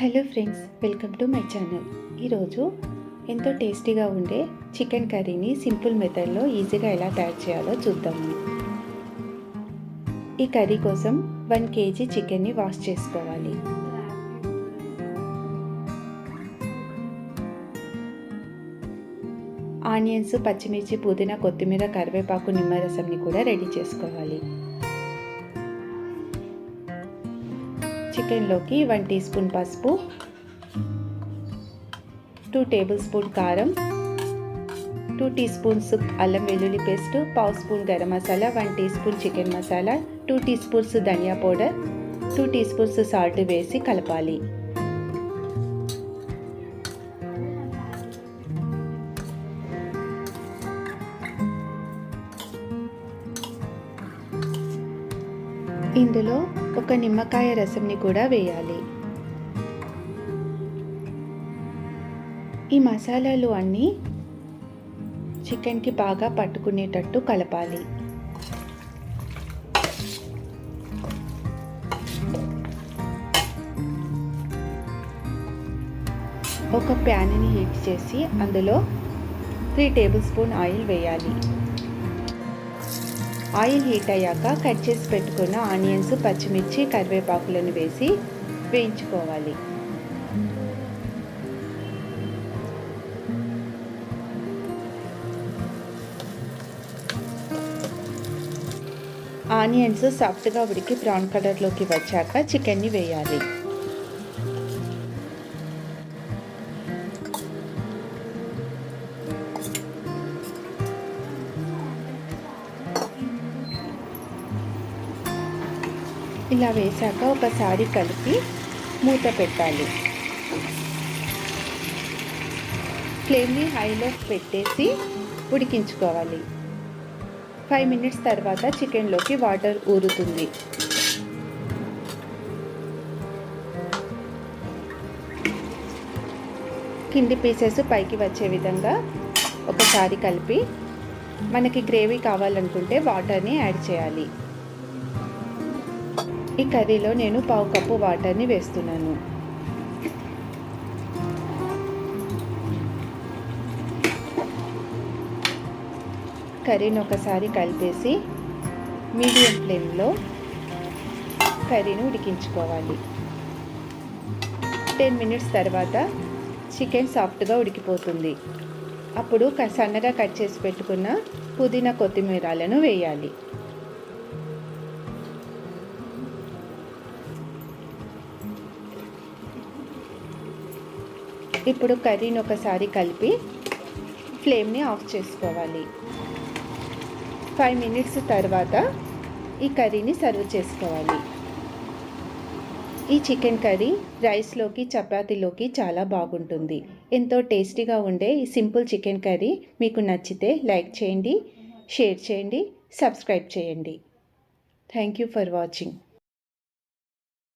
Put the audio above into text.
Hello friends welcome to my channel. ఈరోజు ఎంతో టేస్టీగా ఉండే చికెన్ కర్రీని సింపుల్ మెథడ్లో ఈజీగా ఎలా తయారు చేయాలో చూద్దాము. ఈ కర్రీ కోసం వన్ కేజీ చికెన్ని వాష్ చేసుకోవాలి. ఆనియన్స్ పచ్చిమిర్చి పుదీనా కొత్తిమీర కరివేపాకు నిమ్మరసంని కూడా రెడీ చేసుకోవాలి. చికెన్లోకి వన్ టీ స్పూన్ పసుపు టూ టేబుల్ స్పూన్ కారం టూ టీ స్పూన్స్ అల్లం వెల్లుల్లి పేస్ట్ పావు spoon garam masala one teaspoon chicken masala two teaspoons ధనియా powder two teaspoons salt వేసి కలపాలి. ఇందులో ఒక నిమ్మకాయ రసంని కూడా వేయాలి. ఈ మసాలాలు అన్నీ చికెన్కి బాగా పట్టుకునేటట్టు కలపాలి. ఒక ప్యాన్ని హీట్ చేసి అందులో త్రీ టేబుల్ స్పూన్ ఆయిల్ వేయాలి. ఆయిల్ హీట్ అయ్యాక కట్ చేసి పెట్టుకున్న ఆనియన్స్ పచ్చిమిర్చి కరివేపాకులను వేసి వేయించుకోవాలి. ఆనియన్స్ సాఫ్ట్గా ఉడికి బ్రౌన్ కలర్లోకి వచ్చాక చికెన్ని వేయాలి. ఇలా వేశాక ఒకసారి కలిపి మూత పెట్టాలి. ఫ్లేమ్ని హైలో పెట్టేసి ఉడికించుకోవాలి. ఫైవ్ మినిట్స్ తర్వాత చికెన్లోకి వాటర్ ఊరుతుంది. కింది పీసెస్ పైకి వచ్చే విధంగా ఒకసారి కలిపి మనకి గ్రేవీ కావాలనుకుంటే వాటర్ని యాడ్ చేయాలి. ఈ కర్రీలో నేను పావు కప్పు వాటర్ని వేస్తున్నాను. కర్రీని ఒకసారి కలిపేసి మీడియం ఫ్లేమ్లో కర్రీని ఉడికించుకోవాలి. టెన్ మినిట్స్ తర్వాత చికెన్ సాఫ్ట్గా ఉడికిపోతుంది. అప్పుడు సన్నగా కట్ చేసి పెట్టుకున్న పుదీనా కొత్తిమీరాలను వేయాలి. ఇప్పుడు కర్రీని ఒకసారి కలిపి ఫ్లేమ్ని ఆఫ్ చేసుకోవాలి. ఫైవ్ మినిట్స్ తర్వాత ఈ కర్రీని సర్వ్ చేసుకోవాలి. ఈ చికెన్ కర్రీ రైస్లోకి చపాతీలోకి చాలా బాగుంటుంది. ఎంతో టేస్టీగా ఉండే ఈ సింపుల్ చికెన్ కర్రీ మీకు నచ్చితే లైక్ చేయండి షేర్ చేయండి సబ్స్క్రైబ్ చేయండి. Thank you for watching.